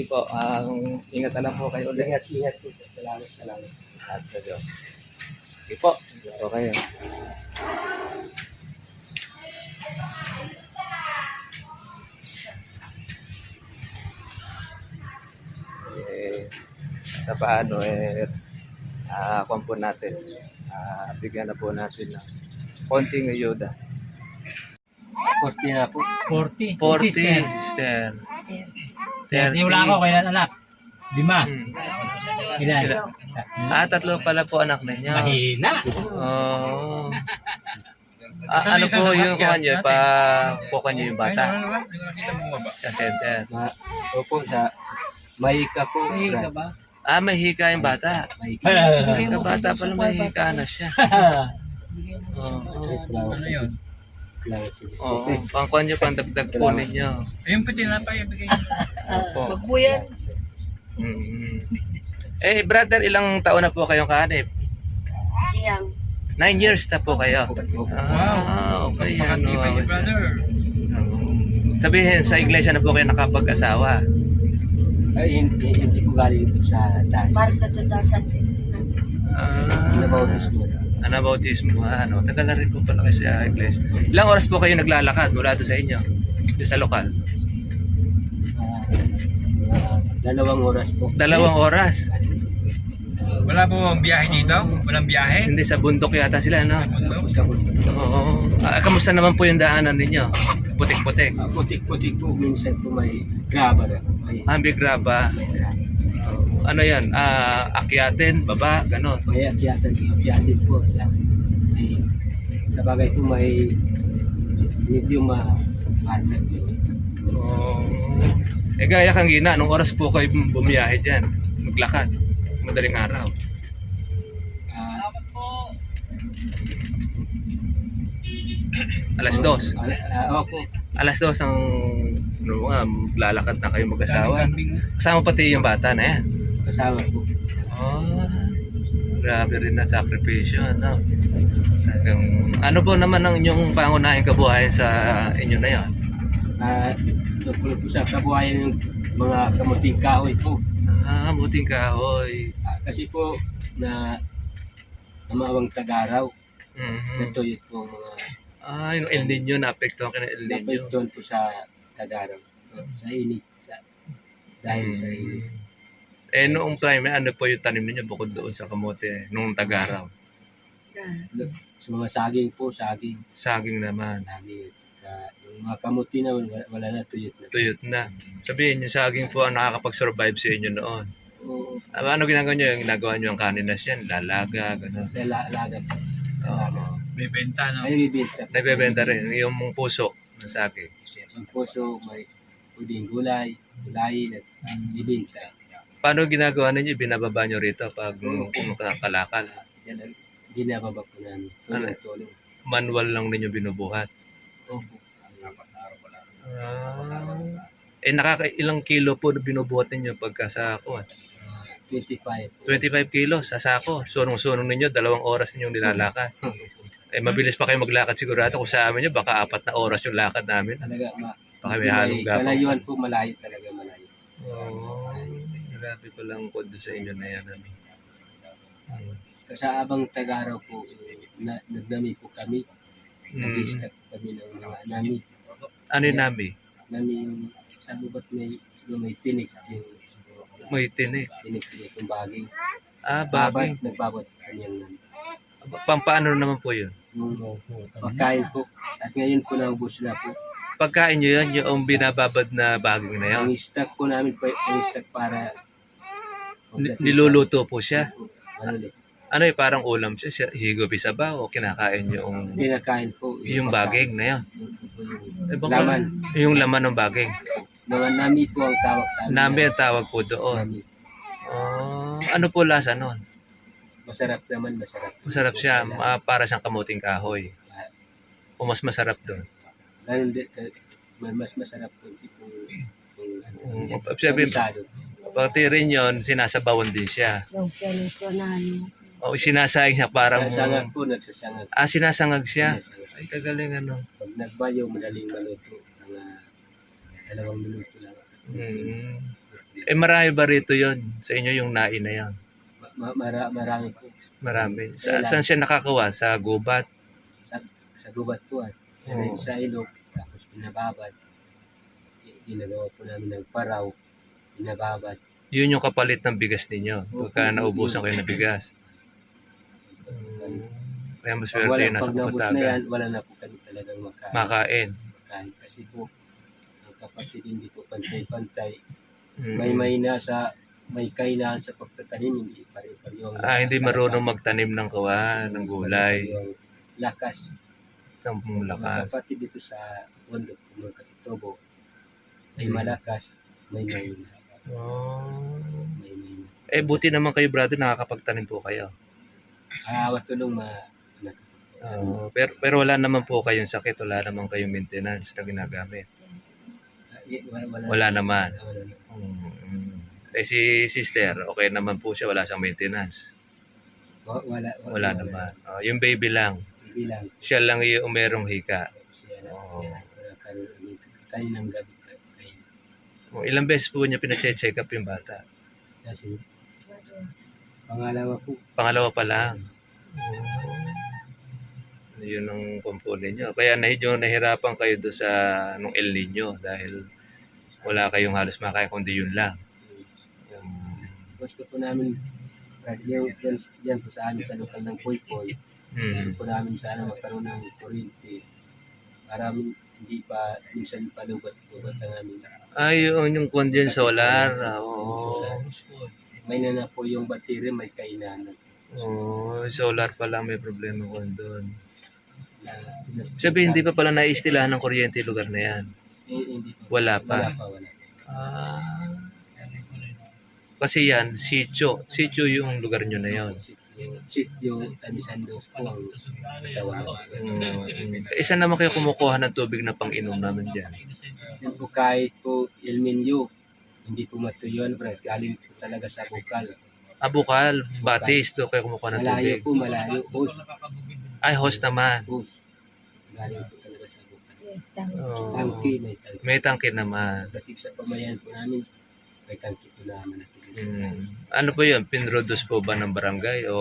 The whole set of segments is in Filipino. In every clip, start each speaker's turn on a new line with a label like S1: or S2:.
S1: Sige po. Ang ingat na lang po kayo ulit.
S2: Ingat, ingat po. Salamat, salamat.
S1: At sa Diyos. Sige po. Okay. Eh, sa paano eh, ah, kwan po natin. Ah, bigyan na po natin ng konting ayuda.
S2: 40 na po.
S3: 40.
S1: 40,
S3: Sister.
S1: sister.
S3: 30. Wala ako, kailan anak? Lima.
S1: Hmm.
S3: Ilan?
S1: Ilan? Ah, tatlo pala po anak ninyo.
S3: Mahina.
S1: Oh. Ah, ano po yung kuha nyo? Pa, kuha nyo yung bata sa center.
S2: Ma, opo, sa Mahika po.
S3: Mahika ba?
S1: Ah, may hika yung bata.
S2: Mahika.
S1: Sa bata pala may hika na siya. Oo.
S3: ano yun?
S1: Oo. Pangkuha nyo, pandagdag po ninyo.
S3: Ayun pa tinapay, bigay niyo.
S1: Opo.
S2: Magbuyan.
S1: Mm. Eh, brother, ilang taon na po kayong kaanip?
S4: Siyam.
S1: Nine years na po kayo. Ah, okay. Ano,
S3: brother.
S1: sabihin, sa iglesia na po kayo nakapag-asawa.
S2: Ay, hindi, hindi po galing ito sa tayo.
S4: Para sa 2016 na.
S1: Ah,
S2: Nabautismo.
S1: Anabautismo, ano, tagal na rin po pala kayo sa iglesia. Ilang oras po kayo naglalakad mula doon sa inyo? Doon sa lokal?
S2: Ah, dalawang oras po.
S1: Dalawang oras.
S3: Wala po ang biyahe dito? Walang biyahe?
S1: Hindi, sa bundok yata sila, no?
S2: Sa
S1: Oo. Ah, kamusta naman po yung daanan ninyo? Putik-putik.
S2: Ah, Putik-putik po, minsan po may graba na. May,
S1: Ah, may graba. Ano yan? Ah, akyatin, baba, ganon.
S2: may akyatan, akyatan po. Sa, may, sa bagay po may medyo po.
S1: Oo. Eh, gaya kang gina, anong oras po kayo bum- bumiyahe dyan? Maglakad. Madaling araw.
S2: Ah,
S1: Alas dos.
S2: ah, ah, opo.
S1: Alas dos ang ano, nga, lalakad na kayo mag-asawa. Kasama pati yung bata na yan.
S2: Kasama po.
S1: Oh, grabe rin na sakripisyo, ano? Hanggang, ano po naman ang inyong pangunahing kabuhayan sa inyo na yan?
S2: At tungkol po sa kabuhayan ng mga kamuting kahoy po.
S1: Ah, buting kahoy.
S2: Ah, kasi po na namawang tagaraw,
S1: Mhm.
S2: natuyot po ang mga
S1: Ah, yung El Nino, naapektuhan ka ng El Nino.
S2: napagton po sa tagaraw. Sa init. Sa, dahil sa init.
S1: Eh, noong time, ano po yung tanim ninyo bukod doon sa kamote, nung tagaraw?
S2: Sa mga saging po, saging.
S1: Saging naman.
S2: Saging at saka yung mga kamuti naman, wala, wala na tuyot na.
S1: Tuyot na. Sabihin, yung saging po ang nakakapag-survive sa inyo noon.
S2: Oo.
S1: Ano ginagawa nyo? Yung ginagawa nyo ang kaninas yan, lalaga, gano'n.
S2: Lalagan. Lalagan.
S3: May benta, no?
S2: Ay, bibinta. po.
S1: Nagbebenta rin yung mong puso ng saging.
S2: Ang puso, may puding gulay, gulayin at ibinta.
S1: Paano ginagawa ninyo? Binababa nyo rito pag kung kalakal.
S2: Binababa po namin.
S1: Ano? Manual lang ninyo binubuhat.
S2: Opo.
S1: Ah. Eh, nakaka ilang kilo po binubuhat ninyo pagka sa kuwan?
S2: 25.
S1: 25 kilos sa sako. Sunong-sunong ninyo, dalawang oras ninyong nilalakad. Eh, mabilis pa kayo maglakad sigurado. Kung sa amin nyo, baka apat na oras yung lakad namin.
S2: Talaga, ma,
S1: Baka may halong gapang.
S2: kalayuan po, malayo talaga, malayo.
S1: Oh, grabe palang kod sa inyo na yan. Ano. Hmm.
S2: Sa abang tagaraw po, na, nagnami po kami.
S1: Hmm.
S2: Nag-stack kami ng mga nami.
S1: Ano yung nami?
S2: Nami yung, sa bubat may, may tinik. Yung,
S1: May tinik.
S2: tinik tinik yung baging.
S1: Ah, bagay.
S2: Babad, nagbabad kanyang nami.
S1: Pampaano naman po yun?
S2: Yung pagkain po. At ngayon po naubos na po.
S1: Pagkain nyo yun, yung binababad na baging na yun.
S2: Ang stock po namin ang stock para
S1: Ni- Niluluto po siya.
S2: Ano?
S1: Ano eh, parang ulam siya. siya higupi sa ba o kinakain yung,
S2: Kinakain po.
S1: yung baging na yun? Eh, baka-
S2: laman.
S1: Yung laman ng baging.
S2: Mga nami po ang tawag sa amin.
S1: Nami ang tawag po doon.
S2: Nami.
S1: Oh, ano po lasa nun?
S2: Masarap naman, masarap.
S1: Masarap siya. ah, para siyang kamuting kahoy. O mas masarap doon.
S2: Ganun din, ka- ma- mas masarap po tipong yung
S1: Mm,
S2: ano,
S1: sabi-
S2: kabisado.
S1: Pati rin yun, sinasabawan din siya.
S4: Yung pinutunan.
S1: O sinasayang siya parang...
S2: Sasangag po, nagsasangag.
S1: Ah, sinasangag siya.
S2: Sinasangag.
S1: Ay, kagaling ano.
S2: Pag nagbayo, madaling maluto. Mga dalawang minuto lang.
S1: Mm. Eh marami ba rito yon Sa inyo yung nai na?
S2: Ma- ma- mara- marami po.
S1: Marami. Sa,
S2: Kailan?
S1: saan siya nakakawa? Sa gubat?
S2: Sa, sa gubat po at
S1: Oo.
S2: sa ilog, tapos pinababad. Ginagawa po namin ng paraw, pinababad.
S1: Yun yung kapalit ng bigas ninyo. Pagka
S2: Opo,
S1: naubusan
S2: yun.
S1: kayo ng bigas. Kaya mas swerte yung nasa
S2: naubos na
S1: Kapatagan.
S2: yan, wala na po kami talagang makain.
S1: Makain.
S2: makain. Kasi po, ang kapatid hindi po pantay-pantay.
S1: Mm.
S2: May may na sa may kailangan sa pagtatanim, hindi pare-pareho.
S1: Ah, hindi marunong magtanim ng kawa, ng gulay.
S2: Lakas.
S1: Ng
S2: Ang
S1: lakas.
S2: kapatid dito sa bundok, mga katitobo, ay
S1: Mm.
S2: malakas, may may
S1: Oh.
S2: Na.
S1: Eh, buti naman kayo, brother, nakakapagtanim po kayo.
S2: Ah, tulong ma
S1: Oo, pero, pero wala naman po kayong sakit, wala naman kayong maintenance na ginagamit.
S2: Ah, wala, wala,
S1: Wala naman.
S2: Wala.
S1: Mm. Eh, si sister, okay naman po siya, wala siyang maintenance.
S2: Wa- Wala, wala,
S1: Wala naman. Oh, yung baby lang,
S2: Ibilang.
S1: siya lang yung merong hika.
S2: Siya na,
S1: Oo.
S2: siya. Karoon, kaninang gabi.
S1: Oh, ilang beses po niya pinache-check up yung bata?
S2: Kasi pangalawa po,
S1: Pangalawa pa lang. Yun ang component niyo. Kaya medyo nahirapan kayo do sa nung El Nino dahil wala kayong halos makain kundi yun lang. Um,
S2: gusto po namin, yung, yan, yan po sa amin sa lokal ng Poypoy,
S1: mm.
S2: gusto po namin sana magkaroon ng kuryente para hindi pa minsan palubat-lubat ang amin.
S1: Ay, yun yung kundi yung solar. Ah, Oo.
S2: May na na po yung battery, may kailangan.
S1: Oo, solar pa lang may problema ko doon.
S2: Na,
S1: Sabi, hindi pa pala naiistilahan ng kuryente yung lugar na yan.
S2: Eh, hindi.
S1: Wala
S2: Wala
S1: pa.
S2: pa, wala.
S1: Ah. Kasi yan, sityo. Sityo yung lugar nyo na yon.
S2: Sityo, sityo, Tamisan Dos po ang tawag.
S1: Mm. Isa naman kayo kumukuha ng tubig na pang-inom namin dyan.
S2: Yan po kahit po El Minyo, hindi po matuyuan, Brad. Galing po talaga sa bukal.
S1: Abukal, Batis, doon kayo kumukuha ng
S2: Malayo
S1: tubig.
S2: po, malayo. Hus,
S1: Ay, host naman.
S2: hus. Galing po talaga sa bukal.
S1: Oo.
S2: Tangki, may tangki.
S1: May tangke naman.
S2: Pagdating sa pamayan po namin, may tangki po naman.
S1: Mm. Ano po yun? Pinrodos po ba ng barangay o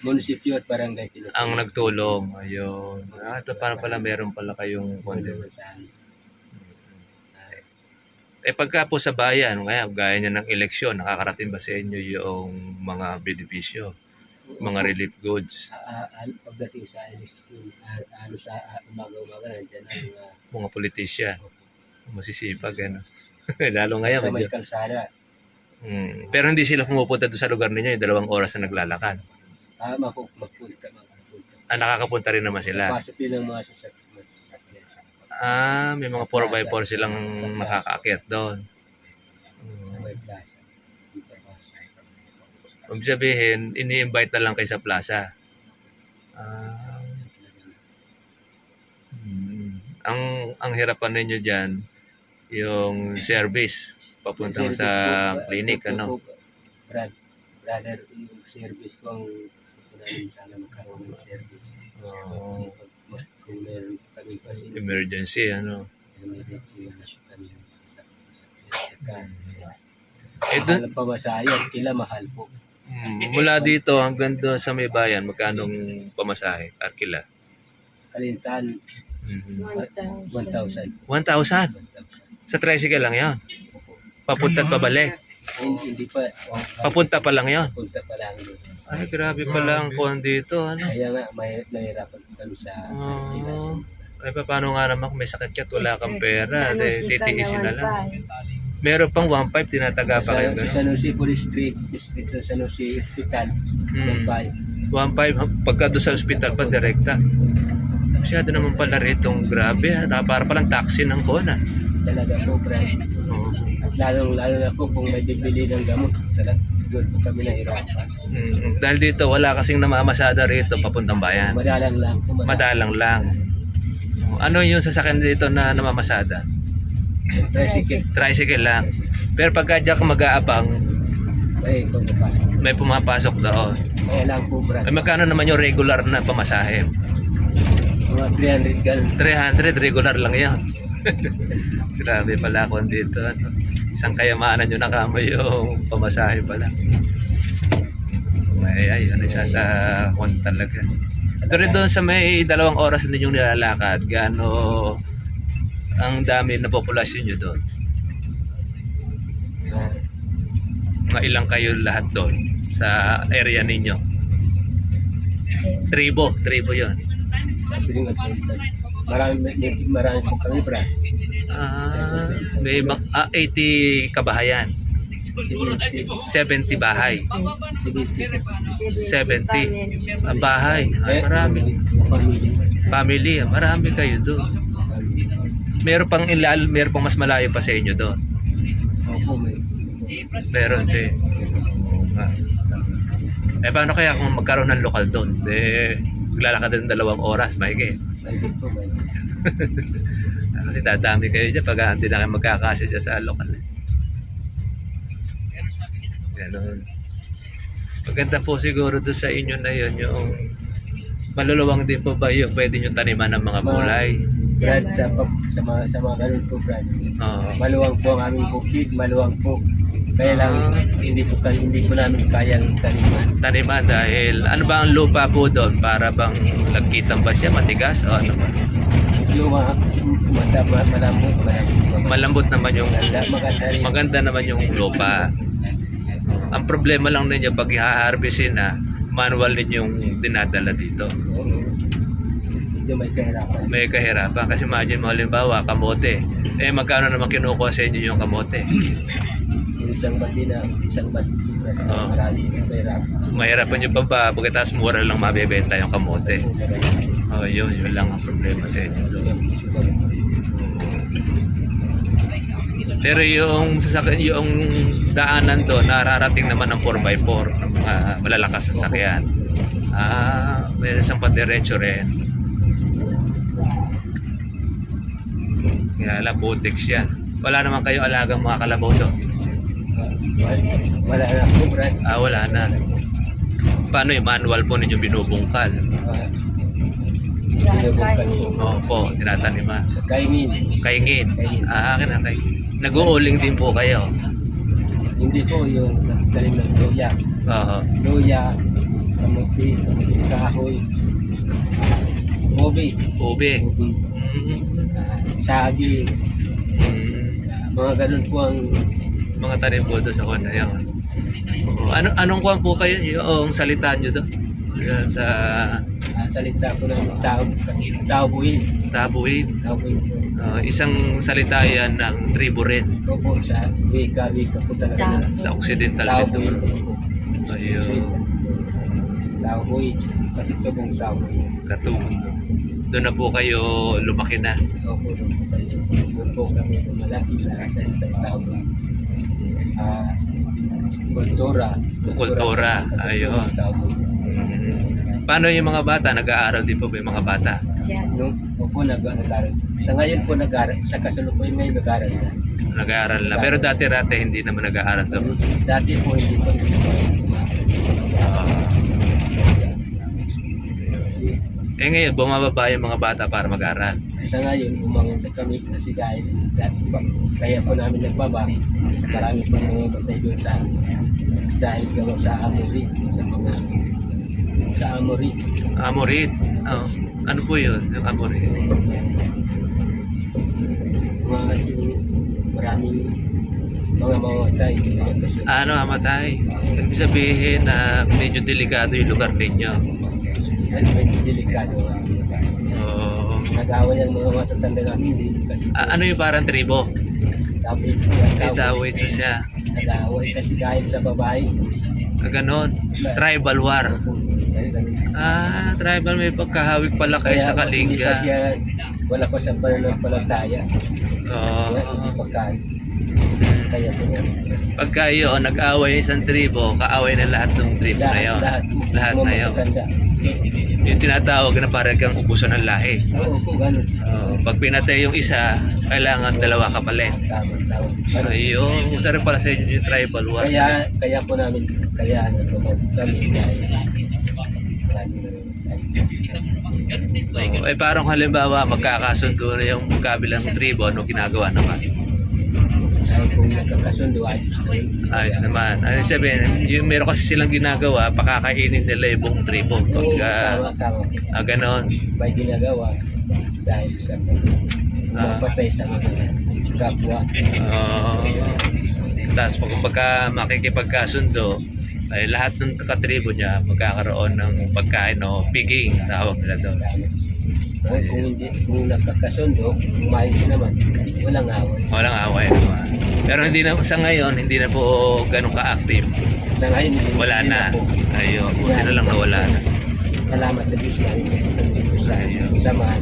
S2: Munisipyo at barangay tinutulungan.
S1: ang nagtulong? Ayun. Ah, ito para pala meron pala kayong konti.
S2: Tulungan sa amin.
S1: Eh pagka po sa bayan, kaya gaya niya ng eleksyon, nakakarating ba sa inyo yung mga benepisyo, mga relief goods,
S2: Ah, ah, ano, pagdating sa ah, ano sa ah, umaga-umaga, nandiyan ang mga
S1: mga masisipag, ano. Lalo ngayon,
S2: sa may kalsada.
S1: Mm. Pero hindi sila pumupunta doon sa lugar ninyo, yung dalawang oras na naglalakad.
S2: Ah, mapu- magpunta, magpunta.
S1: Ah, nakakapunta rin naman sila.
S2: Pasok din ang mga sasakyan.
S1: Ah, may mga 4x4 silang nakakaakyat doon.
S2: May plaza.
S1: Ibig sabihin, ini-invite na lang kayo sa plaza. Ah, mm. ang ang hirapan ninyo diyan yung service papuntang
S2: Service
S1: sa
S2: po,
S1: clinic
S2: ito
S1: ano.
S2: Brad, brother, yung service ko ang gusto ko namin sana magkaroon ng service. Kasi pag mag- kung meron kami kasi
S1: Emergency ano.
S2: emergency na siya kami sa sa sa
S1: Eh dun,
S2: Mahal pa masahe at kila mahal po.
S1: mm, mula dito hanggang doon sa may bayan, magkanong pamasahe? Arkila?
S2: Kalintan,
S1: Mhm.
S2: 1,000.
S1: 1,000?
S2: 1,000.
S1: Sa tricycle lang 'yon. Papunta at pabalik.
S2: Hindi, pa. oh,
S1: Papunta pa lang 'yon.
S2: Punta pa lang.
S1: Ay, grabe pala ang kuhan dito, ano.
S2: Kaya nga, may, nahirapan kami sa. Pilipinas.
S1: Ay, pa- paano nga naman kung may sakit ka at wala kang pera, de, titiisin na lang. Meron pang 1.5, tinataga pa kayo
S2: Sa. San Jose Police Street, District sa San Jose Hospital,
S1: Hmm.
S2: Mumbai.
S1: 1.5, pagka doon sa ospital pa, direkta. Masyado naman pala rito, grabe para palang taxi ng kona.
S2: Talaga po, Brad.
S1: Oo.
S2: At lalong lalo na po kung may bibili ng gamot. Talaga, doon po kami nahirapan.
S1: Mm, dahil dito, wala kasing namamasada rito papuntang bayan.
S2: Madalang lang po.
S1: Madalang lang. Ano yung sasakyan dito na namamasada?
S2: Tricycle.
S1: Tricycle lang. Pero pagka diyan ka mag-aabang,
S2: Ay, papasok.
S1: may pumapasok doon.
S2: Kaya lang po, Brad.
S1: Ay, magkano naman yung regular na pamasahe?
S2: Mga 300 ganun.
S1: 300, regular lang yan. Grabe pala ako dito. Ano. Isang kayamanan nyo nakama yung pamasahe pala. Ay, ay, ano isa sa kwan talaga. Ito rin doon sa may dalawang oras na ninyong nilalakad, gaano ang dami na populasyon nyo doon? Mga ilang kayo lahat doon sa area ninyo? Tribo, tribo yon.
S2: Marami, may- marami po kami, Brad.
S1: Ah, may mga ah, 80 kabahayan, 70 bahay. 70 ang bahay. Ay, marami. Family, ah, marami kayo doon. Meron pang ilal, meron pang mas malayo pa sa inyo doon.
S2: Opo, may.
S1: Meron din. Ah. Eh paano kaya kung magkaroon ng lokal doon? Eh, maglalakad din dalawang oras,
S2: po, may.
S1: Kasi dadami kayo dyan pag hindi na kayo magkakasya dyan sa lokal. eh. Ganon. Maganda po siguro doon sa inyo na yun yung maluluwang din po ba yung pwede nyo taniman ng mga gulay?
S2: Brad, sa, sa, mga, sa mga ganun po, Brad.
S1: Oo.
S2: Maluwang po ang aming bukid, maluwang po. Kaya lang,
S1: Ah.
S2: hindi po, hindi po namin kayang taniman.
S1: taniman dahil ano ba ang lupa po doon? Para bang lagkitan ba siya? Matigas? O ano?
S2: Yung mga mata, ma- malambot, malambot.
S1: Malambot naman yung
S2: Maganda, maganda rin.
S1: maganda naman yung lupa. Ang problema lang ninyo pag i-harvestin na manual ninyong dinadala dito.
S2: Medyo may kahirapan.
S1: May kahirapan kasi imagine mo halimbawa kamote. Eh magkano naman kinukuha sa inyo yung kamote?
S2: Yung isang bati na, isang. Brad,
S1: Oo.
S2: Marami yung kahirapan.
S1: Mahirapan nyo pa ba pagkatapos mura lang mabebenta yung kamote? Oh, yun, yun lang ang problema sa inyo. Pero yung sasakyan, yung daanan doon, nararating naman ng 4x4 ng mga malalakas sasakyan. Ah, meron isang padiretso rin. Kaya lang, butik siya. Wala naman kayo alagang mga kalabaw doon.
S2: Wala na po, Brad.
S1: Ah, wala na. Paano yung manual po ninyo binubungkal?
S2: Ah,
S1: Opo, tinataniman.
S2: Kaingin.
S1: Kaingin. Ah, akin na kay. Nag-uuling din po kayo.
S2: Hindi po yung nagtalim ng luya.
S1: Oo.
S2: Luya, kamuti, kahoy, ubi,
S1: Ube.
S2: ubi,
S1: Mm.
S2: ah, sagi,
S1: Mm.
S2: ah, mga ganun po ang
S1: Mga tanim po doon sa kanya yun. Oo. Ano, anong kuwan po kayo? Yung salita nyo doon? Yan sa
S2: ah, salita po ng tao, tao buhin,
S1: tabuhin.
S2: tao buhin po.
S1: Ah, isang salita yan ng tribo rin
S2: Ito po sa wika, wika po talaga.
S1: Sa Occidental
S2: Tao po.
S1: Ayun.
S2: Tao buhin, pati ito pong tao buhin.
S1: Katulad. Doon na po kayo lumaki na.
S2: Ito po doon po kayo. Doon po kami malaki sa salita ng tao. Ah, kultura.
S1: Kultura,
S2: Kultura,
S1: ayun. Paano yung mga bata? Nag-aaral din po ba yung mga bata?
S2: Nung opo nag nag-aral. Sa ngayon po nag-aral, sa kasalukuyan ngayon nag-aral na.
S1: Nag-aaral na. Pero dati-rate hindi naman nag-aaral doon.
S2: Dati po hindi po. Kasi
S1: Eh ngayon, bumababa yung mga bata para mag-aral.
S2: Sa ngayon, umangon na kami kasi dahil dati pa, kaya po namin nagbaba. Marami po mga batay doon sa dahil gawa sa Amori, sa mga sa Amori.
S1: Amorit. Oh. Ano po yun? Yung Amorit.
S2: Mga maraming mga mamatay. Kasi
S1: Ano, amatay? Ibig sabihin na medyo delikado yung lugar ninyo.
S2: Medyo delikado.
S1: Oh.
S2: Nag-away ang mga matatanda namin kasi
S1: ano yung parang tribo?
S2: Dawit,
S1: May daway ito siya.
S2: Nag-away kasi dahil sa babae.
S1: Ah, ganon. Tribal war. Ah, tribal may pagkahawig pala kayo sa
S2: hindi
S1: Kalinga.
S2: siya, wala pa sa pananampalataya.
S1: Oh.
S2: Kaya hindi pagkain. Kaya po yan.
S1: Pagka yun, nag-away isang tribo, kaaway na lahat ng tribo na yun.
S2: lahat,
S1: Lahat
S2: mga
S1: na yun.
S2: matatanda.
S1: Yung tinatawag na parang kang ubusan ng lahi.
S2: Oo po, ganun.
S1: Pag pinatay yung isa, kailangan dalawa kapalit.
S2: Tama, tama. Ganun.
S1: Ayun, isa rin pala sa inyo yung tribal war.
S2: Kaya, kaya po namin, kaya ano po, kami.
S1: Oh, eh parang halimbawa magkakasundo na yung kabilang tribo, ano ginagawa naman?
S2: Ay, kung na rin.
S1: Ayos naman. Ano sabihin, yung meron kasi silang ginagawa, pakakainin nila yung buong tribo.
S2: Tama, tama.
S1: ah, ganon.
S2: May ginagawa dahil sa
S1: Ah.
S2: mapatay sa mga kapwa.
S1: Oo. Tapos pag pagka makikipagkasundo, ay lahat ng katribo niya magkakaroon ng pagkain o piging, tawag nila doon.
S2: Ay, kung hindi, kung nagkakasundo, umayos naman. Walang away.
S1: Walang away naman. Pero hindi na sa ngayon, hindi na po ganun ka-active.
S2: Sa ngayon,
S1: Wala na. Ayun, buti na lang na wala na.
S2: Salamat sa Diyos namin. Sa
S1: Ayun.
S2: samahan.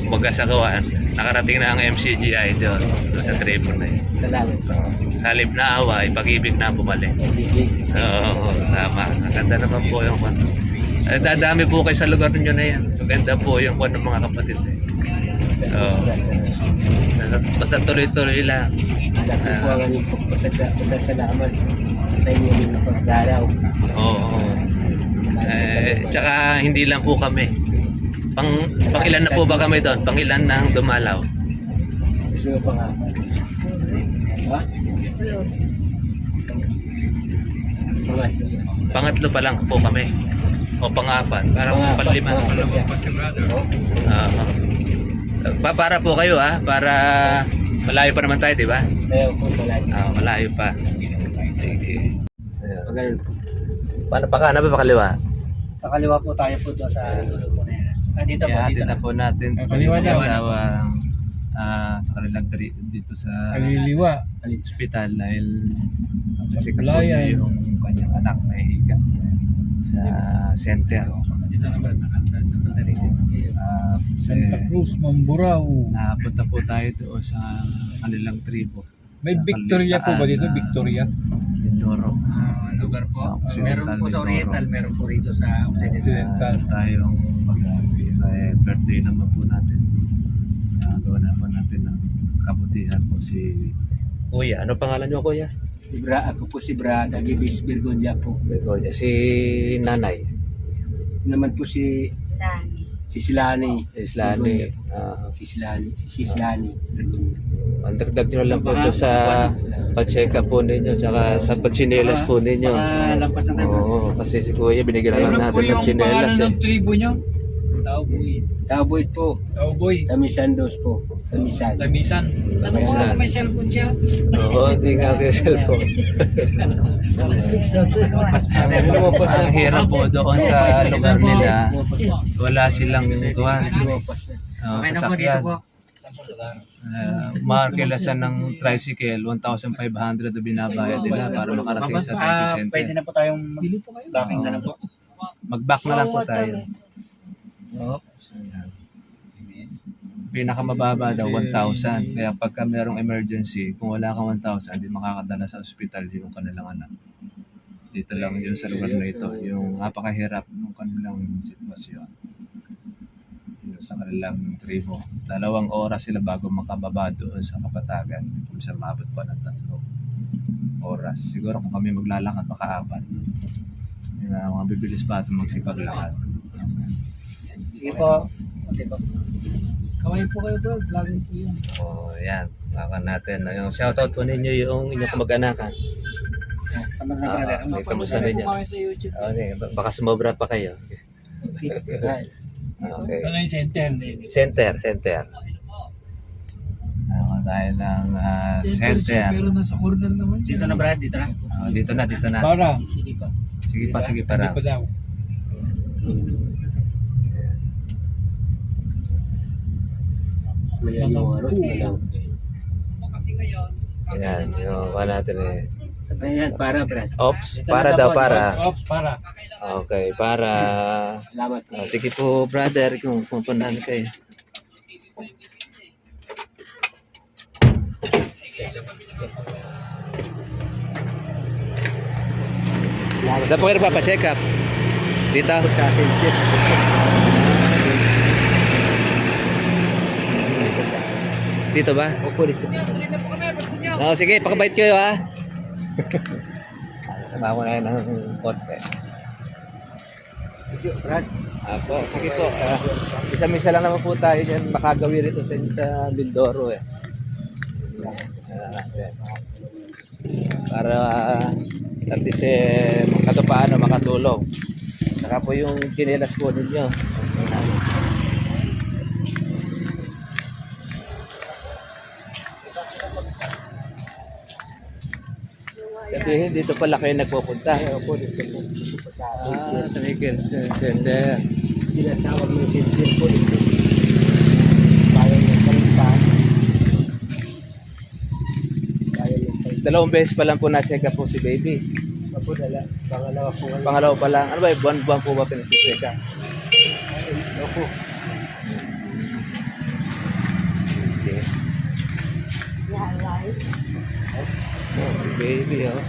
S1: Kumbaga sa gawaan, nakarating na ang MCGI doon, doon sa tribo na yun.
S2: Salamat sa
S1: Sa halip na away, pag-ibig na bumalik. Oo, tama. Maganda naman po yung kwan. Eh, dadami po kayo sa lugar ninyo na yan. Maganda po yung kwan ng mga kapatid. Eh. Oo. Basta, basta tuloy-tuloy lang.
S2: Laki po ang aming pasasa- pasasalamat sa inyong pagdaraw.
S1: Oo. Eh, tsaka hindi lang po kami. Pang, pang ilan na po ba kami doon? Pang ilan na ang dumalaw?
S2: Gusto pa nga. Ha? Pangatlo.
S1: Pa lang po kami. O pangapat. Parang
S2: Pangapat,
S1: panlima.
S2: pangapat siya.
S3: Pa si brother.
S2: Oh,
S1: Oo. Pa para po kayo ha, para malayo pa naman tayo, di ba?
S2: Ayaw po palagi.
S1: Ah, malayo pa. Sige. Paano pa ka? Ano ba kaliwa?
S2: Kakaliwa po tayo po doon sa na. Ah, dito po, dito
S1: na po natin
S3: Ah,
S1: yung
S3: kaliwa daw, ano?
S1: asawa ah, sa kanilang tri- dito sa
S3: Kaliliwa.
S1: hospital dahil
S3: Sa
S1: kasi niya
S3: eh.
S1: yung kanyang anak na higa sa center.
S3: Dito naman nakanta sa Patarito.
S1: Ah,
S3: Santa
S1: kasi
S3: Cruz, Mamburao.
S1: napunta po tayo doon sa kanilang tribo.
S3: May
S1: Sa
S3: Victoria po ba dito?
S1: Kalintaan na
S3: Victoria?
S1: Mindoro.
S3: Ah, lugar
S1: Sa
S3: po.
S1: Occidental
S3: Meron po sa
S1: Mindoro.
S3: Oriental, meron po rito sa Occidental.
S1: Occidental tayong mag eh, birthday naman po natin. Nagawa na po natin ng kabutihan po si Kuya. Ano pangalan niyo Kuya?
S2: Si Bra, ako po si Brad, Agibis Birgonya po.
S1: Kuya. Si Nanay.
S2: Naman po si
S4: Lani.
S2: si Silani.
S1: Islani.
S2: Birgonya po.
S1: Uh,
S2: Si Silani. Si Silani. Birgonya.
S1: ang dagdag nyo lang po ito sa pag-check up po ninyo tsaka sa pagchinelas po ninyo. Oo, kasi si Kuya binigyan lang natin ng chinelas eh.
S3: tribo nyo? Tauboy.
S2: Cowboy po.
S3: Tauboy.
S2: Tamisandos po. Tamisan.
S3: Tamisan.
S1: Tamisan.
S3: may cellphone siya?
S1: Oo, hindi nga kayo cellphone. Ang hirap po doon sa lugar nila, wala silang kuwan. Uh, sasakyan. Uh, markelasan ng tricycle, 1,500 na binabayad nila para makarating sa Thank you Center.
S3: Pwede na po tayong backing na lang po.
S1: Mag-back na lang po tayo. Pinakamababa daw, 1,000. Kaya pagka merong emergency, kung wala kang 1,000, hindi makakadala sa ospital yung kanilang anak. Dito lang yun sa lugar na ito, yung napakahirap ng kanilang sitwasyon. Yun, sa kanilang tribo. Dalawang oras sila bago makababa doon sa kapatagan. Kung sa mabot pa ng tatlo oras. Siguro kung kami maglalakad, baka apat. Yung mga bibilis pa ito magsipaglakad.
S2: Sige po.
S3: Kamay po kayo bro, laging po yun.
S1: Oh, yan. Baka natin. Yung shoutout po ninyo yung inyong kamag-anakan.
S2: Tama na
S1: Ah,
S2: brother.
S1: okay, kamusta ninyo?
S3: sa YouTube.
S1: Okay, ba- baka sumobra pa kayo.
S2: Ay,
S1: Okay.
S3: Ano yung center?
S1: Center, center. Ako tayo ng ah, center.
S3: nasa corner naman
S2: Dito na Brad, dito na.
S1: Ah, dito na, dito na.
S3: Para.
S2: Sige pa.
S1: Sige pa, sige pa
S3: Hindi pa daw.
S2: Mayan yung ano, malang.
S1: Ayan, yung ano natin eh.
S2: Ayan, para Brad.
S1: Ops, para daw, para.
S3: Ops, para.
S1: Okay, para.
S2: Salamat.
S1: Ah, sige po, brother, kung pupuntahan kayo. Saan po kayo nagpapacheck up? Dito?
S2: Sa
S1: Dito ba?
S2: Opo, dito.
S1: Oh, sige, pakabait kayo ha. Sama ko na yun ng konti.
S2: Brad.
S1: Apo, sige po. ah, isa-misa lang naman po tayo dyan makagawi rito sa, sa Mindoro eh. Yan. para at least eh, kahit paano makatulong. Saka po yung kinelas po ninyo. Sabihin, dito pala kayo nagpupunta.
S2: Opo, dito po. Dito po sa.
S1: Ah, sa Michael Sender.
S2: Sinasawag ng sensor po dito. Kaya ng kalimpan. Kaya ng kalimpan.
S1: Dalawang beses pa lang po na-check up po si baby.
S2: Opo, dala. Pangalawa po.
S1: Pangalawa pa lang. Ano ba, buwan-buwan po ba pinag-check up?
S2: Opo.
S1: Okay.
S4: Lalay.
S1: Oh, si baby, oh.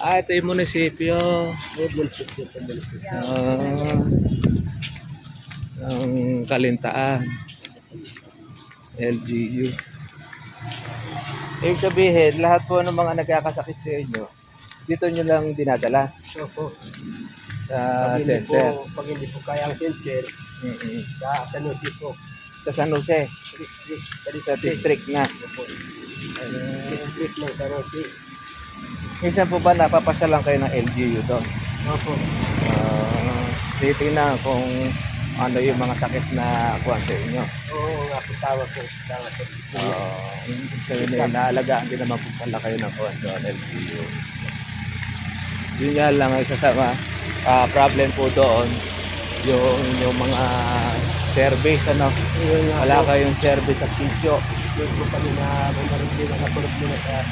S1: Ah, ito yung munisipyo. Ah, ang kalintaan. LGU. Ibig sabihin, lahat po ng mga nagkakasakit sa inyo, dito nyo lang dinadala
S2: Opo.
S1: sa
S2: Pag hindi po,
S1: center.
S2: pag hindi po kaya ang sensor,
S1: Mm-mm.
S2: sa Sanusi po.
S1: Sa San Jose, sa district na. Uh,
S2: District ng Sanusi.
S1: minsan po ba napapasya lang kayo ng LGU doon?
S2: Opo.
S1: Uh, titingnan kung ano yung mga sakit na kuha sa inyo.
S2: Oo, nga po tawag po. Tawag po.
S1: Uh, so yun naalagaan din naman po pala kayo ng kuha doon, LGU. Yun nga lang ang isa sa ah, problem po doon, yung, yung mga service, ano, wala kayong service sa sityo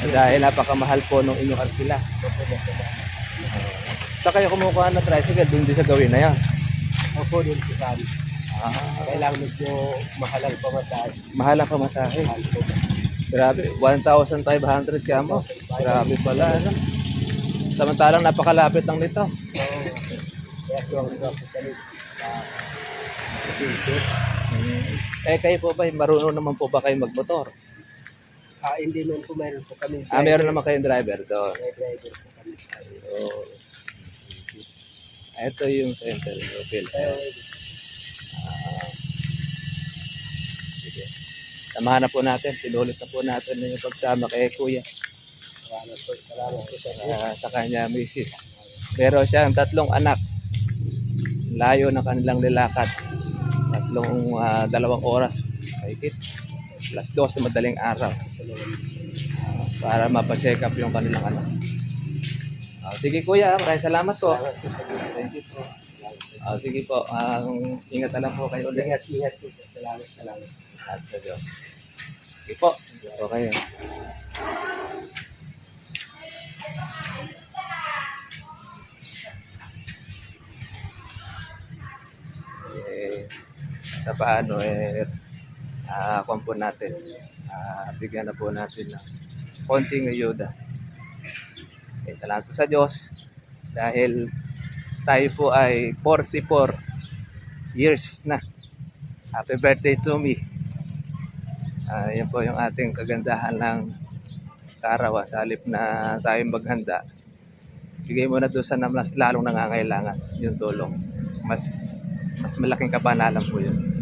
S1: dahil napakamahal po nung inyong arkila. Sa kayo kumukuha ng tricycle, doon din sa gawin na yan.
S2: Opo, po sa amin.
S1: Ah,
S2: Kailangan medyo mahal ang pamasahe.
S1: mahal ang pamasahe. Grabe, 1,500 ka mo. Grabe pala, ano. Samantalang napakalapit lang nito.
S2: Oo. Kaya po ang
S1: Eh, kayo po ba, marunong naman po ba kayo magmotor?
S2: Ah, hindi man po meron po kami.
S1: Ah, meron naman kayong driver doon.
S2: May driver po kami.
S1: So, ito yung center ng PhilHealth.
S2: Eh,
S1: Ah, sige. Samahan na po natin, pinulit na po natin yung pagsama kay Kuya.
S2: Salamat po. Salamat po sa
S1: ah, sa kanya misis. Pero siya ang tatlong anak. Layo ng kanilang nilakad. Tatlong ah, dalawang oras. Mahigit. Plus dos na madaling araw. Ah, para mapacheck up yung kanilang anak. Ah, sige kuya, maraming salamat po. Thank you po. Ah, sige po, ang ingat na lang po kayo ulit.
S2: Ingat, ingat po. Salamat, salamat.
S1: At sa Diyos. Sige po. Okay. Sa paano eh, ah kuwan po natin. Ah, bigyan na po natin ng konting ayuda. Eh, salamat po sa Diyos dahil tayo po ay 44 years na. Happy birthday to me. Ah, yan po yung ating kagandahan ng kaarawan sa halip na tayo maghanda. Bigay mo na doon sa mas lalong nangangailangan yung tulong. Mas mas malaking kabanalan po yun.